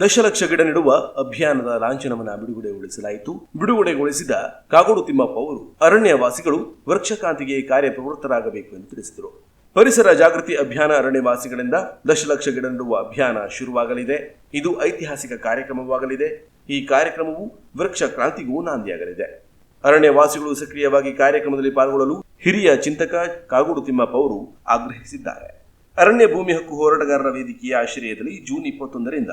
ದಶಲಕ್ಷ ಗಿಡ ನೆಡುವ ಅಭಿಯಾನದ ಲಾಂಛನವನ್ನ ಬಿಡುಗಡೆಗೊಳಿಸಲಾಯಿತು. ಬಿಡುಗಡೆಗೊಳಿಸಿದ ಕಾಗೋಡು ತಿಮ್ಮಪ್ಪ ಅವರು ಅರಣ್ಯವಾಸಿಗಳು ವೃಕ್ಷಕಾಂತಿಗೆ ಕಾರ್ಯಪ್ರವೃತ್ತರಾಗಬೇಕು ಎಂದು ತಿಳಿಸಿದರು. ಪರಿಸರ ಜಾಗೃತಿ ಅಭಿಯಾನ ಅರಣ್ಯವಾಸಿಗಳಿಂದ ದಶಲಕ್ಷ ಗಿಡ ನೆಡುವ ಅಭಿಯಾನ ಶುರುವಾಗಲಿದೆ. ಇದು ಐತಿಹಾಸಿಕ ಕಾರ್ಯಕ್ರಮವಾಗಲಿದೆ. ಈ ಕಾರ್ಯಕ್ರಮವು ವೃಕ್ಷ ಕ್ರಾಂತಿಗೂ ನಾಂದಿಯಾಗಲಿದೆ. ಅರಣ್ಯವಾಸಿಗಳು ಸಕ್ರಿಯವಾಗಿ ಕಾರ್ಯಕ್ರಮದಲ್ಲಿ ಪಾಲ್ಗೊಳ್ಳಲು ಹಿರಿಯ ಚಿಂತಕ ಕಾಗೋಡು ತಿಮ್ಮಪ್ಪ ಅವರು ಆಗ್ರಹಿಸಿದ್ದಾರೆ. ಅರಣ್ಯ ಭೂಮಿ ಹಕ್ಕು ಹೋರಾಟಗಾರರ ವೇದಿಕೆಯ ಆಶ್ರಯದಲ್ಲಿ ಜೂನ್ ಇಪ್ಪತ್ತೊಂದರಿಂದ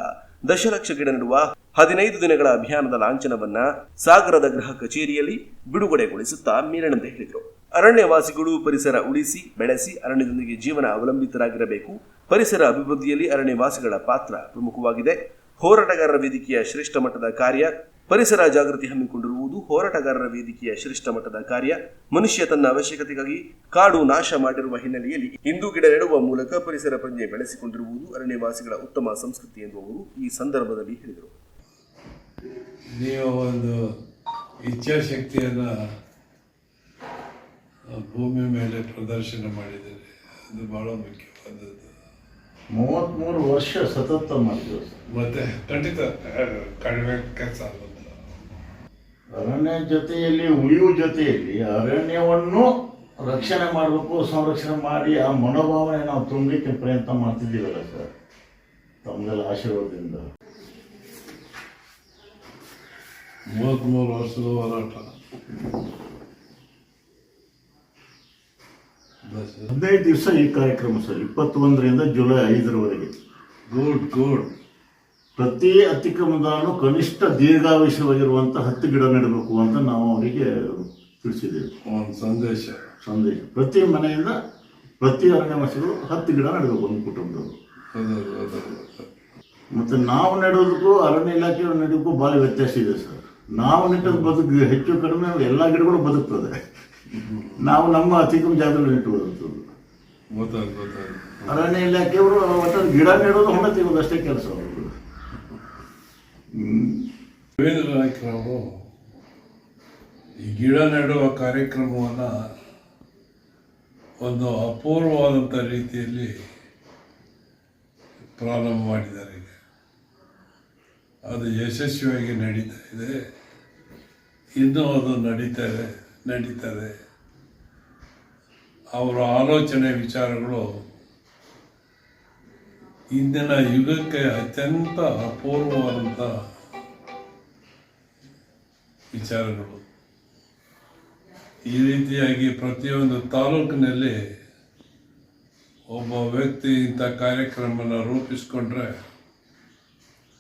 ದಶಲಕ್ಷ ಗಿಡ ನೆಡುವ ಹದಿನೈದು ದಿನಗಳ ಅಭಿಯಾನದ ಲಾಂಛನವನ್ನ ಸಾಗರದ ಗೃಹ ಕಚೇರಿಯಲ್ಲಿ ಬಿಡುಗಡೆಗೊಳಿಸುತ್ತಾ ಮೇಲನಂತೆ ಹೇಳಿದರು. ಅರಣ್ಯವಾಸಿಗಳು ಪರಿಸರ ಉಳಿಸಿ, ಬೆಳೆಸಿ ಅರಣ್ಯದೊಂದಿಗೆ ಜೀವನ ಅವಲಂಬಿತರಾಗಿರಬೇಕು. ಪರಿಸರ ಅಭಿವೃದ್ಧಿಯಲ್ಲಿ ಅರಣ್ಯವಾಸಿಗಳ ಪಾತ್ರ ಪ್ರಮುಖವಾಗಿದೆ. ಹೋರಾಟಗಾರರ ವೇದಿಕೆಯ ಶ್ರೇಷ್ಠ ಮಟ್ಟದ ಕಾರ್ಯ ಪರಿಸರ ಜಾಗೃತಿ ಹಮ್ಮಿಕೊಂಡಿರುವುದು ಹೋರಾಟಗಾರರ ವೇದಿಕೆಯ ಶ್ರೇಷ್ಠ ಮಟ್ಟದ ಕಾರ್ಯ ಮನುಷ್ಯ ತನ್ನ ಅವಶ್ಯಕತೆಗಾಗಿ ಕಾಡು ನಾಶ ಮಾಡಿರುವ ಹಿನ್ನೆಲೆಯಲ್ಲಿ ಇಂದು ಗಿಡ ನೆಡುವ ಮೂಲಕ ಪರಿಸರ ಪ್ರಜ್ಞೆ ಬೆಳೆಸಿಕೊಂಡಿರುವುದು ಅರಣ್ಯವಾಸಿಗಳ ಉತ್ತಮ ಸಂಸ್ಕೃತಿ ಎಂದು ಅವರು ಈ ಸಂದರ್ಭದಲ್ಲಿ ಹೇಳಿದರು. ನೀವು ಒಂದು ಇಚ್ಛಾಶಕ್ತಿಯನ್ನು ಭೂಮಿ ಮೇಲೆ ಪ್ರದರ್ಶನ ಮಾಡಿದರೆ ಅದು ಬಹಳ ಮುಖ್ಯವಾದದ್ದು. ಮೂವತ್ತ್ಮೂರು ವರ್ಷ ಸತತ ಮಾಡಿದ್ರು ಮತ್ತೆ ಖಂಡಿತ ಕಡಿಮೆ ಕೆಲಸ ಅಲ್ಲ ಅರಣ್ಯ ಜೊತೆಯಲ್ಲಿ ಉಳಿಯುವ ಜೊತೆಯಲ್ಲಿ ಅರಣ್ಯವನ್ನು ರಕ್ಷಣೆ ಮಾಡಬೇಕು ಸಂರಕ್ಷಣೆ ಮಾಡಿ ಆ ಮನೋಭಾವನೆ ನಾವು ತುಂಬಲಿಕ್ಕೆ ಪ್ರಯತ್ನ ಮಾಡ್ತಿದ್ದೀವಲ್ಲ ಸರ್? ತಮ್ಮೆಲ್ಲ ಆಶೀರ್ವಾದದಿಂದ. ಮೂವತ್ತ್ಮೂರು ವರ್ಷದ ಹೋರಾಟ. ಹದಿನೈದು ದಿವಸ ಈ ಕಾರ್ಯಕ್ರಮ ಸರ್ ಇಪ್ಪತ್ತೊಂದರಿಂದ ಜುಲೈ ಐದರವರೆಗೆ. Good good. ಪ್ರತಿ ಅತಿಕ್ರಮದಾನು ಕನಿಷ್ಠ ದೀರ್ಘಾಯುಷ್ಯವಾಗಿರುವಂಥ ಹತ್ತು ಗಿಡ ನೆಡಬೇಕು ಅಂತ ನಾವು ಅವರಿಗೆ ತಿಳಿಸಿದ್ದೇವೆ. ಒಂದು ಸಂದೇಶ. ಸಂದೇಶ. ಪ್ರತಿ ಮನೆಯಿಂದ ಪ್ರತಿ ಅರಣ್ಯವಾಸಿಗಳು ಹತ್ತು ಗಿಡ ನೆಡಬೇಕು ಒಂದು ಕುಟುಂಬದವರು. ಮತ್ತು ನಾವು ನೆಡೋದಕ್ಕೂ ಅರಣ್ಯ ಇಲಾಖೆಯವರು ನೆಡೋದಕ್ಕೂ ಭಾಳ ವ್ಯತ್ಯಾಸ ಇದೆ ಸರ್. ನಾವು ನೆಟ್ಟದ ಬದುಕು ಹೆಚ್ಚು ಕಡಿಮೆ ಎಲ್ಲ ಗಿಡಗಳು ಬದುಕ್ತದೆ. ನಾವು ನಮ್ಮ ಅತಿಕ್ರಮ ಜಾಗದಲ್ಲಿ ನೆಟ್ಟುವುದು ಅರಣ್ಯ ಇಲಾಖೆಯವರು ಒಟ್ಟು ಗಿಡ ನೆಡೋದು ಹೊಂಡ ತೆಗೆದು ಅಷ್ಟೇ ಕೆಲಸ ಅವರು ರವೀಂದ್ರ ನಾಯ್ಕರವರು ಈ ಗಿಡ ನೆಡುವ ಕಾರ್ಯಕ್ರಮವನ್ನು ಒಂದು ಅಪೂರ್ವವಾದಂಥ ರೀತಿಯಲ್ಲಿ ಪ್ರಾರಂಭ ಮಾಡಿದ್ದಾರೆ ಅದು ಯಶಸ್ವಿಯಾಗಿ ನಡೀತಾ ಇದೆ. ಇನ್ನೂ ಅದು ನಡೀತಾರೆ ಇದೆ ನಡೀತದೆ. ಅವರ ಆಲೋಚನೆ ವಿಚಾರಗಳು ಇಂದಿನ ಯುಗಕ್ಕೆ ಅತ್ಯಂತ ಅಪೂರ್ವವಾದಂಥ ವಿಚಾರಗಳು. ಈ ರೀತಿಯಾಗಿ ಪ್ರತಿಯೊಂದು ತಾಲೂಕಿನಲ್ಲಿ ಒಬ್ಬ ವ್ಯಕ್ತಿ ಇಂಥ ಕಾರ್ಯಕ್ರಮನ ರೂಪಿಸ್ಕೊಂಡ್ರೆ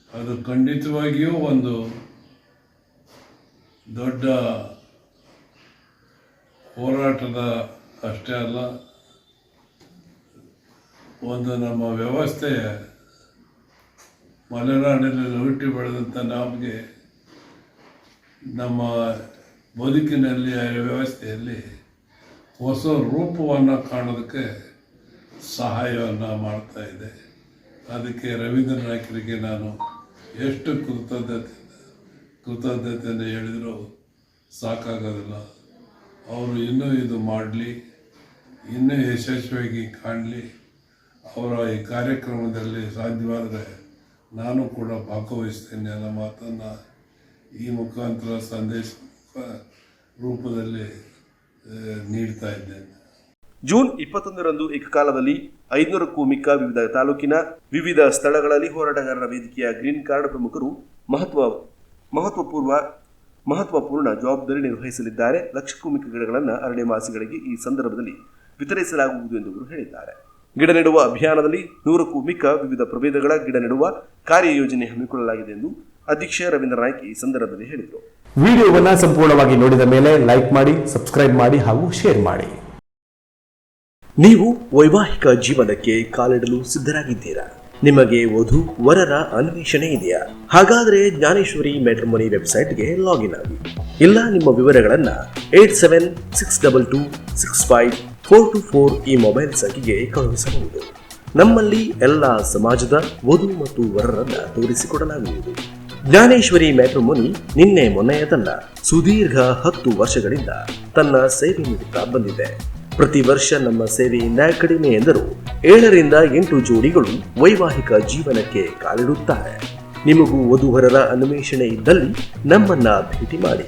ಅದು ಖಂಡಿತವಾಗಿಯೂ ಒಂದು ದೊಡ್ಡ ಹೋರಾಟದ ಅಷ್ಟೇ ಅಲ್ಲ ಒಂದು ನಮ್ಮ ವ್ಯವಸ್ಥೆ ಮಲೆನಾಡಿನಲ್ಲಿ ಹುಟ್ಟಿ ಬೆಳೆದಂಥ ನಮಗೆ ನಮ್ಮ ಬದುಕಿನಲ್ಲಿ ವ್ಯವಸ್ಥೆಯಲ್ಲಿ ಹೊಸ ರೂಪವನ್ನು ಕಾಣೋದಕ್ಕೆ ಸಹಾಯವನ್ನು ಮಾಡ್ತಾ ಇದೆ. ಅದಕ್ಕೆ ರವೀಂದ್ರ ನಾಯ್ಕರಿಗೆ ನಾನು ಎಷ್ಟು ಕೃತಜ್ಞತೆ, ಕೃತಜ್ಞತೆಯನ್ನು ಹೇಳಿದರೂ ಸಾಕಾಗೋದಿಲ್ಲ. ಅವರು ಇನ್ನೂ ಇದು ಮಾಡಲಿ, ಇನ್ನೂ ಯಶಸ್ವಿಯಾಗಿ ಕಾಣಲಿ. ಅವರ ಈ ಕಾರ್ಯಕ್ರಮದಲ್ಲಿ ಸಾಧ್ಯವಾದರೆ ನಾನು ಕೂಡ ಭಾಗವಹಿಸ್ತೇನೆ ಅನ್ನೋ ಮಾತನ್ನು ಈ ಮುಖಾಂತರ ಸಂದೇಶ ರೂಪದಲ್ಲಿ ನೀಡ್ತಾ ಇದ್ದೇನೆ. ಜೂನ್ ಇಪ್ಪತ್ತೊಂದರಂದು ಏಕಕಾಲದಲ್ಲಿ ಐನೂರಕ್ಕೂ ಮಿಕ್ಕ ವಿವಿಧ ತಾಲೂಕಿನ ವಿವಿಧ ಸ್ಥಳಗಳಲ್ಲಿ ಹೋರಾಟಗಾರರ ವೇದಿಕೆಯ ಗ್ರೀನ್ ಕಾರ್ಡ್ ಪ್ರಮುಖರು ಮಹತ್ವ, ಮಹತ್ವಪೂರ್ವ, ಮಹತ್ವಪೂರ್ಣ ಜವಾಬ್ದಾರಿ ನಿರ್ವಹಿಸಲಿದ್ದಾರೆ. ಲಕ್ಷಕ್ಕೂ ಮಿಕ್ಕ ಗಿಡಗಳನ್ನು ಅರಣ್ಯವಾಸಿಗಳಿಗೆ ಈ ಸಂದರ್ಭದಲ್ಲಿ ವಿತರಿಸಲಾಗುವುದು ಎಂದು ಅವರು ಹೇಳಿದ್ದಾರೆ. ಗಿಡ ನೆಡುವ ಅಭಿಯಾನದಲ್ಲಿ ನೂರಕ್ಕೂ ಮಿಕ್ಕ ವಿವಿಧ ಪ್ರಭೇದಗಳ ಗಿಡ ನೆಡುವ ಕಾರ್ಯಯೋಜನೆ ಹಮ್ಮಿಕೊಳ್ಳಲಾಗಿದೆ ಎಂದು ಅಧ್ಯಕ್ಷ ರವೀಂದ್ರ ನಾಯ್ಕ ಈ ಸಂದರ್ಭದಲ್ಲಿ ಹೇಳಿದರು. ವಿಡಿಯೋವನ್ನು ಸಂಪೂರ್ಣವಾಗಿ ನೋಡಿದ ಮೇಲೆ ಲೈಕ್ ಮಾಡಿ ಸಬ್ಸ್ಕ್ರೈಬ್ ಮಾಡಿ ಹಾಗೂ ಶೇರ್ ಮಾಡಿ. ನೀವು ವೈವಾಹಿಕ ಜೀವನಕ್ಕೆ ಕಾಲಿಡಲು ಸಿದ್ಧರಾಗಿದ್ದೀರಾ? ನಿಮಗೆ ವಧು ವರರ ಅನ್ವೇಷಣೆ ಇದೆಯಾ? ಹಾಗಾದರೆ ಜ್ಞಾನೇಶ್ವರಿ ಮ್ಯಾಟ್ರಿಮೋನಿ ವೆಬ್ಸೈಟ್ಗೆ ಲಾಗಿನ್ ಆಗಿ. ಇಲ್ಲ ನಿಮ್ಮ ವಿವರಗಳನ್ನು eight seven six double two six five four two four ಈ ಮೊಬೈಲ್ ಸಂಖ್ಯೆಗೆ ಕಳುಹಿಸಬಹುದು. ನಮ್ಮಲ್ಲಿ ಎಲ್ಲ ಸಮಾಜದ ವಧು ಮತ್ತು ವರರನ್ನ ತೋರಿಸಿಕೊಡಲಾಗುವುದು. ಜ್ಞಾನೇಶ್ವರಿ ಮ್ಯಾಟ್ರಿಮೋನಿ ನಿನ್ನೆ ಮೊನ್ನೆಯದಲ್ಲ, ಸುದೀರ್ಘ ಹತ್ತು ವರ್ಷಗಳಿಂದ ತನ್ನ ಸೇವೆ ನೀಡುತ್ತಾ ಬಂದಿದೆ. ಪ್ರತಿ ವರ್ಷ ನಮ್ಮ ಸೇವೆಯಿಂದ ಕಡಿಮೆ ಎಂದರೂ. ಏಳರಿಂದ ಎಂಟು ಜೋಡಿಗಳು ವೈವಾಹಿಕ ಜೀವನಕ್ಕೆ ಕಾಲಿಡುತ್ತಾರೆ. ನಿಮಗೂ ವಧುವರರ ಅನ್ವೇಷಣೆ ಇದ್ದಲ್ಲಿ ನಮ್ಮನ್ನ ಭೇಟಿ ಮಾಡಿ.